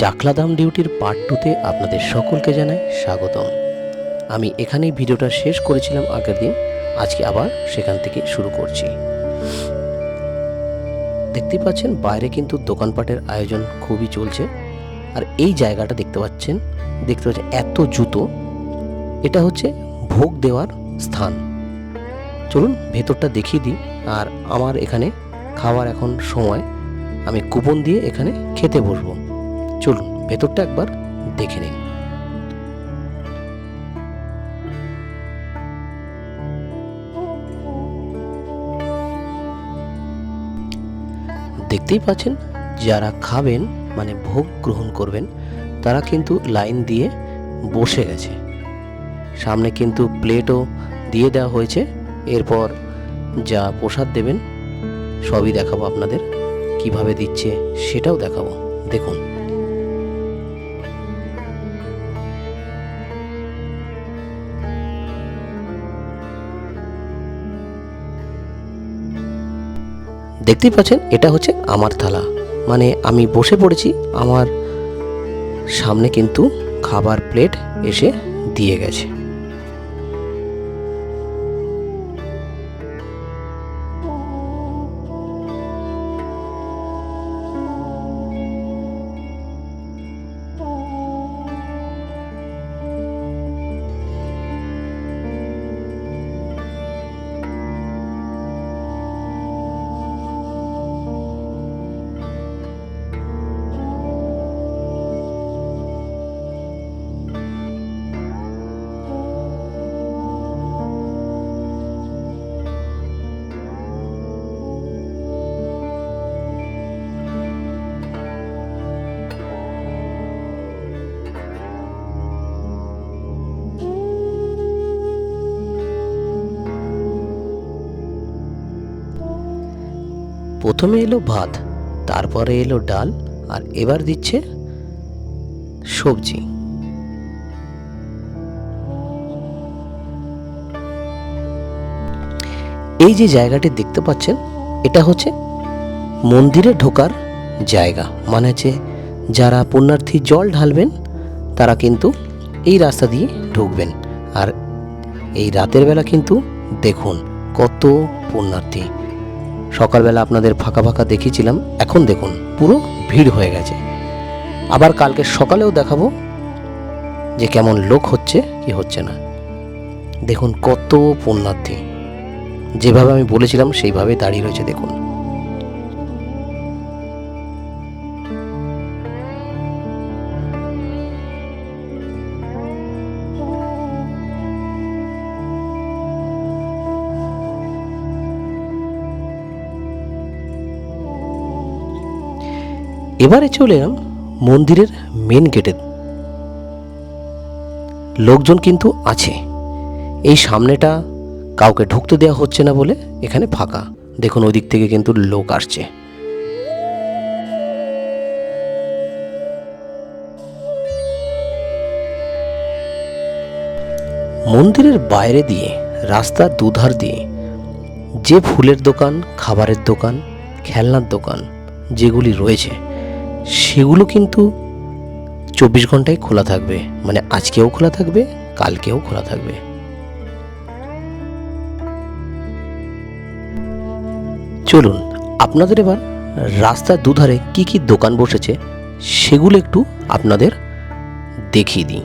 চাকলাদাম ডিউটির পার্ট টুতে আপনাদের সকলকে জানাই স্বাগতম। আমি এখানেই ভিডিওটা শেষ করেছিলাম আগের দিন, আজকে আবার সেখান থেকে শুরু করছি। দেখতে পাচ্ছেন, বাইরে কিন্তু দোকানপাটের আয়োজন খুবই চলছে। আর এই জায়গাটা দেখতে পাচ্ছেন দেখতে পাচ্ছেন এত জুতো। এটা হচ্ছে ভোগ দেওয়ার স্থান। চলুন ভেতরটা দেখিয়ে দিই। আর আমার এখানে খাওয়ার এখন সময়। আমি কুপন দিয়ে এখানে খেতে বসবো। চলুন, ভেতরটা একবার দেখে নিন। দেখতেই পাচ্ছেন, যারা খাবেন মানে ভোগ গ্রহণ করবেন, তারা কিন্তু লাইন দিয়ে বসে গেছে। সামনে কিন্তু প্লেটও দিয়ে দেওয়া হয়েছে। এরপর যা প্রসাদ দেবেন, সবই দেখাবো আপনাদের। কীভাবে দিচ্ছে সেটাও দেখাবো। দেখুন। দেখতেই পাচ্ছেন, এটা হচ্ছে আমার থালা। মানে আমি বসে পড়েছি, আমার সামনে কিন্তু খাবার প্লেট এসে দিয়ে গেছে। প্রথমে এলো ভাত, তারপরে এলো ডাল, আর এবার দিচ্ছে সবজি। এই যে জায়গাটি দেখতে পাচ্ছেন, এটা হচ্ছে মন্দিরে ঢোকার জায়গা। মানে হচ্ছে যারা পুণ্যার্থী জল ঢালবেন, তারা কিন্তু এই রাস্তা দিয়ে ঢুকবেন। আর এই রাতের বেলা কিন্তু দেখুন কত পুণ্যার্থী। সকালবেলা আপনাদের ফাঁকা ফাঁকা দেখিয়েছিলাম, এখন দেখুন, পুরো ভিড় হয়ে গেছে। আবার কালকে সকালেও দেখাবো যে কেমন লোক হচ্ছে, কি হচ্ছে না। দেখুন কত পুণ্যার্থী। যেভাবে আমি বলেছিলাম সেইভাবে দাঁড়িয়ে রয়েছে, দেখুন। এবারে চলে এলাম মন্দিরের মেন গেটে লোকজন কিন্তু আছে। এই সামনেটা কাউকে ঢুকতে দেওয়া হচ্ছে না বলে এখানে ফাঁকা। দেখুন ওই দিক থেকে কিন্তু লোক আসছে। মন্দিরের বাইরে দিয়ে রাস্তার দুধার দিয়ে, যে ফুলের দোকান, খাবারের দোকান, খেলনার দোকান, যেগুলি রয়েছে সেগুলো কিন্তু চব্বিশ ঘন্টায় খোলা থাকবে। মানে আজকেও খোলা থাকবে, কালকেও খোলা থাকবে। চলুন, আপনাদের এবার রাস্তার দুধারে কি কি দোকান বসেছে, সেগুলো একটু আপনাদের দেখিয়ে দিই।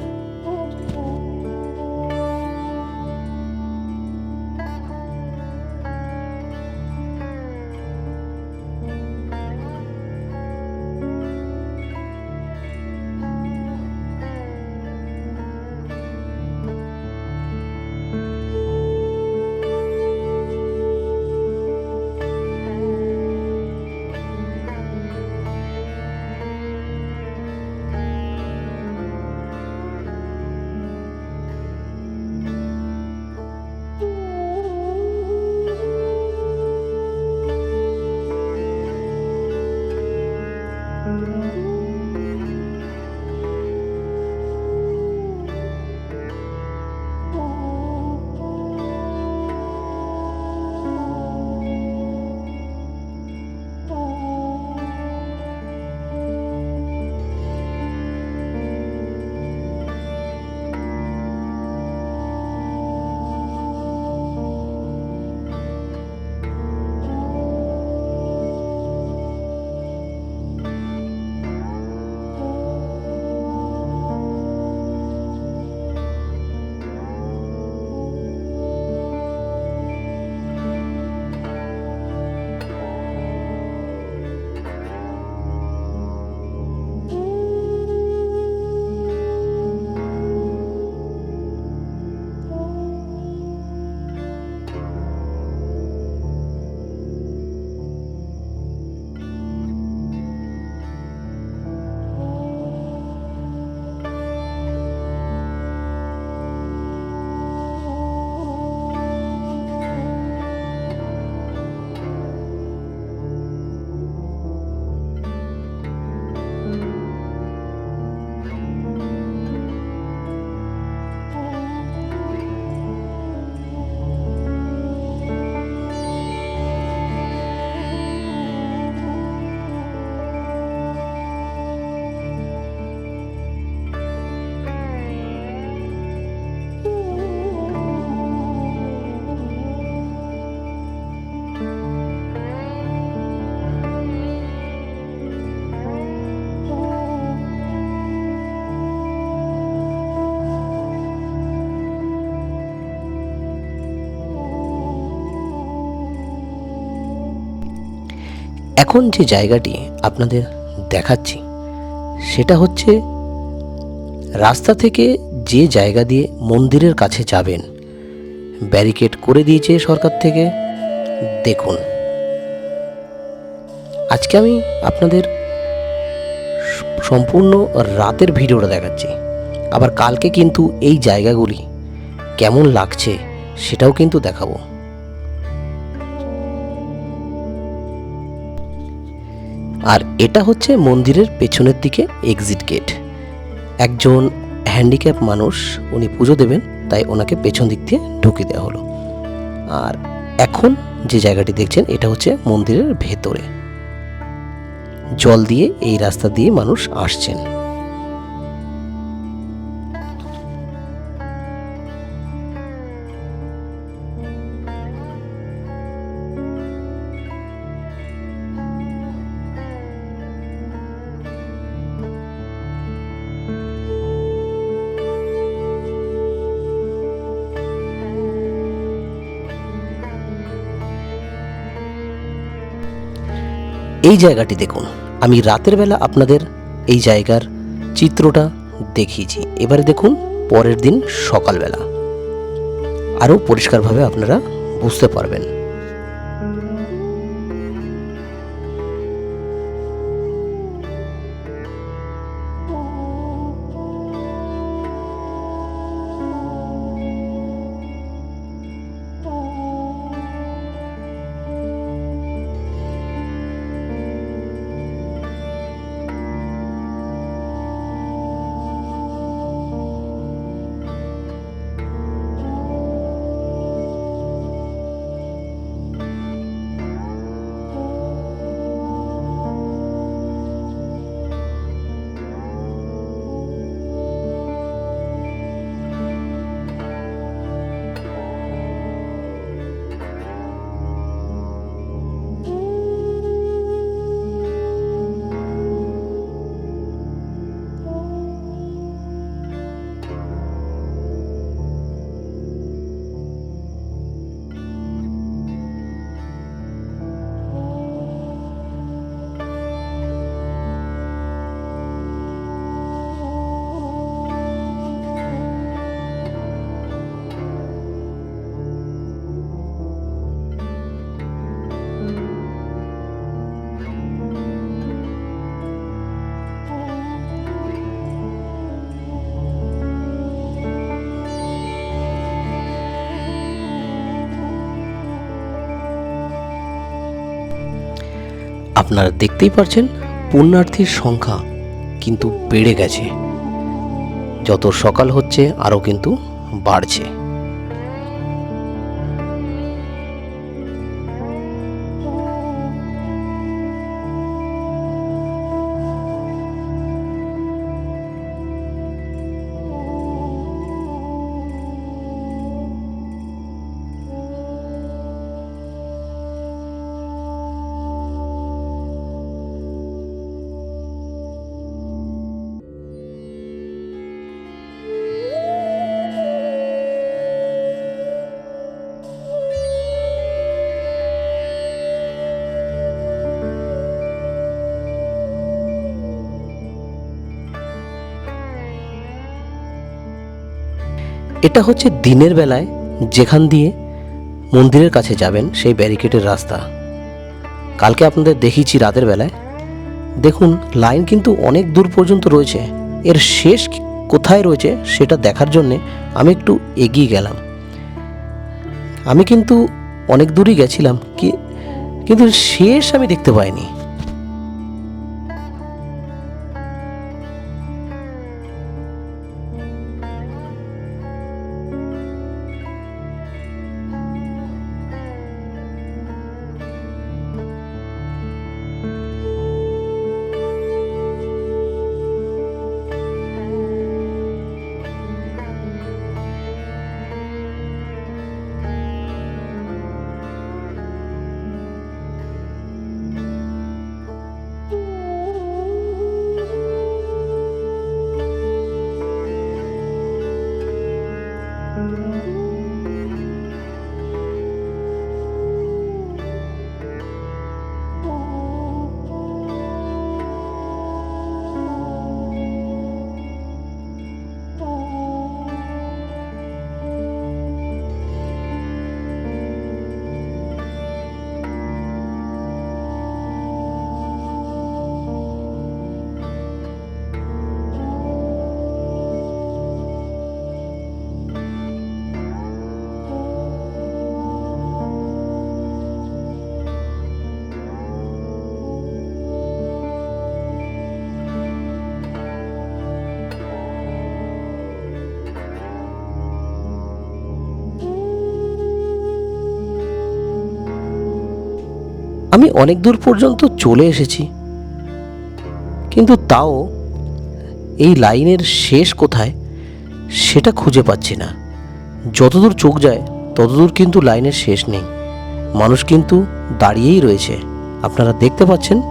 এখন যে জায়গাটি আপনাদের দেখাচ্ছি, সেটা হচ্ছে রাস্তা থেকে যে জায়গা দিয়ে মন্দিরের কাছে যাবেন, ব্যারিকেড করে দিয়েছে সরকার থেকে। দেখুন। আজকে আমি আপনাদের সম্পূর্ণ রাতের ভিডিওটা দেখাচ্ছি। আবার কালকে কিন্তু এই জায়গাগুলি কেমন লাগছে সেটাও কিন্তু দেখাবো। আর এটা হচ্ছে মন্দিরের পেছনের দিকে এক্সিট গেট একজন হ্যান্ডিক্যাপ মানুষ, উনি পুজো দেবেন, তাই ওনাকে পেছন দিক দিয়ে ঢুকে দেওয়া হলো। আর এখন যে জায়গাটি দেখছেন, এটা হচ্ছে মন্দিরের ভেতরে। জল দিয়ে এই রাস্তা দিয়ে মানুষ আসছেন। এই জায়গাটি দেখুন। আমি রাতের বেলা আপনাদের এই জায়গার চিত্রটা দেখিয়েছি। এবারে দেখুন, পরের দিন সকালবেলা। আরও পরিষ্কারভাবে আপনারা বুঝতে পারবেন। আপনারা দেখতেই পারছেন পুণ্যার্থীর সংখ্যা কিন্তু বেড়ে গেছে। যত সকাল হচ্ছে আরও কিন্তু বাড়ছে। এটা হচ্ছে দিনের বেলায় যেখান দিয়ে মন্দিরের কাছে যাবেন সেই ব্যারিকেডের রাস্তা। কালকে আপনাদের দেখিয়েছি রাতের বেলায়। দেখুন, লাইন কিন্তু অনেক দূর পর্যন্ত রয়েছে। এর শেষ কোথায় রয়েছে সেটা দেখার জন্যে আমি একটু এগিয়ে গেলাম। আমি কিন্তু অনেক দূরই গেছিলাম, কি কিন্তু শেষ আমি দেখতে পাইনি। Música অনেক দূর পর্যন্ত চলে এসেছি। কিন্তু তাও এই লাইনের শেষ কোথায় সেটা খুঁজে পাচ্ছি না। যতদূর চোখ যায়, ততদূর কিন্তু লাইনের শেষ নেই। মানুষ কিন্তু দাঁড়িয়েই রয়েছে। আপনারা দেখতে পাচ্ছেন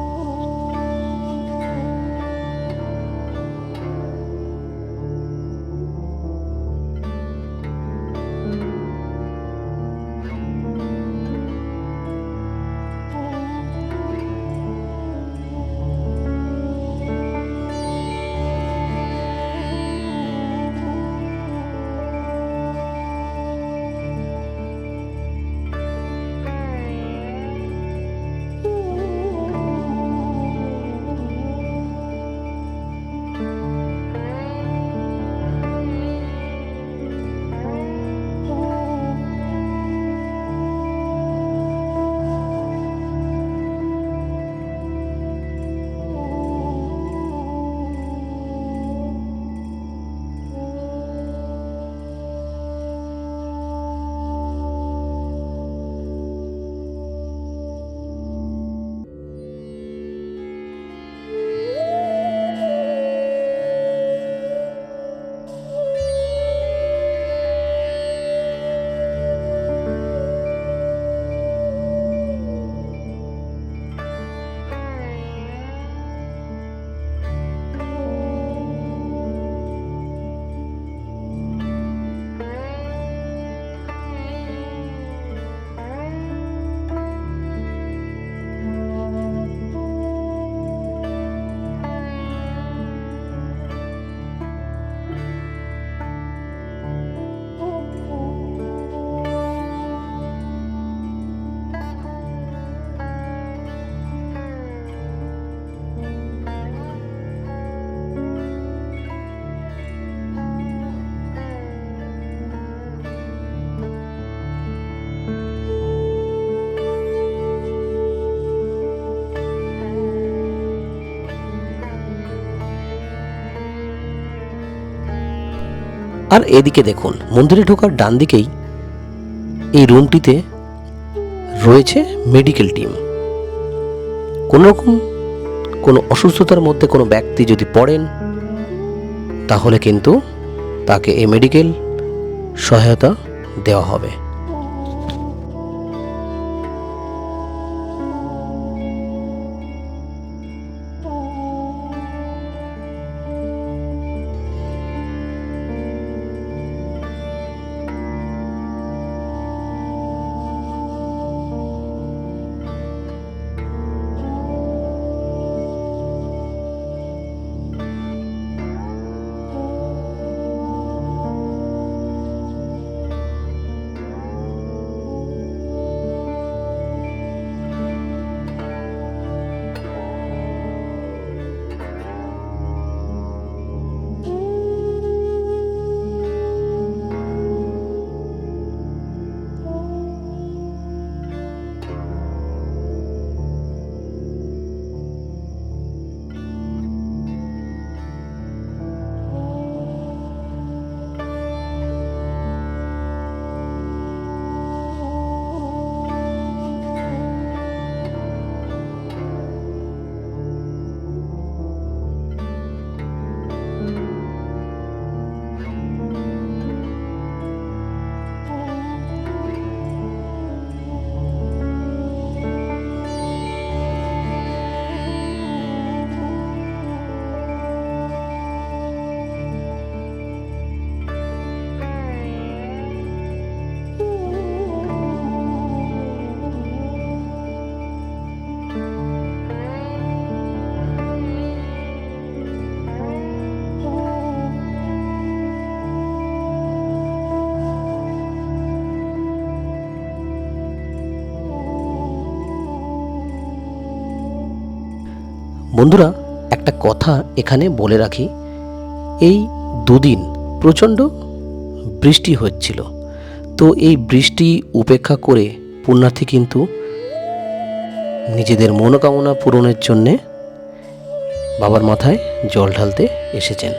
আর এদিকে দেখুন, মন্দিরে ঢোকার ডান দিকেই এই রুমটিতে রয়েছে মেডিকেল টিম কোনোরকম কোনো অসুস্থতার মধ্যে কোনো ব্যক্তি যদি পড়েন, তাহলে কিন্তু তাকে এই মেডিকেল সহায়তা দেওয়া হবে। বন্ধুরা, একটা কথা এখানে বলে রাখি। এই দুদিন প্রচণ্ড বৃষ্টি হচ্ছিল। তো এই বৃষ্টি উপেক্ষা করে পুণ্যার্থী কিন্তু নিজেদের মনোকামনা পূরণের জন্যে বাবার মাথায় জল ঢালতে এসেছেন।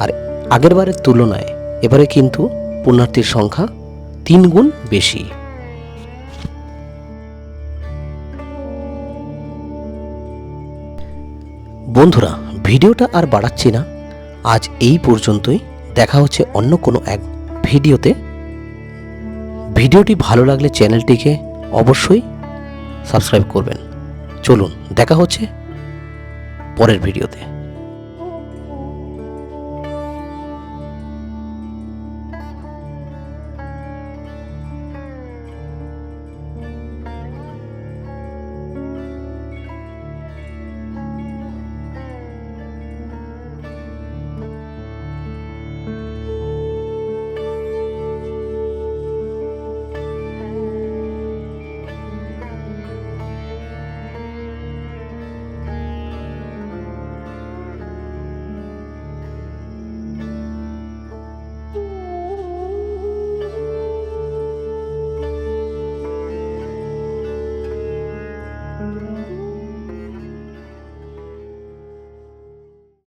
আর আগেরবারের তুলনায় এবারে কিন্তু পুণ্যার্থীর সংখ্যা তিন গুণ বেশি। বন্ধুরা, ভিডিওটা আর বাড়াচ্ছি না। আজ এই পর্যন্তই। দেখা হচ্ছে অন্য কোনো এক ভিডিওতে। ভিডিওটি ভালো লাগলে চ্যানেলটিকে অবশ্যই সাবস্ক্রাইব করবেন। চলুন, দেখা হচ্ছে পরের ভিডিওতে।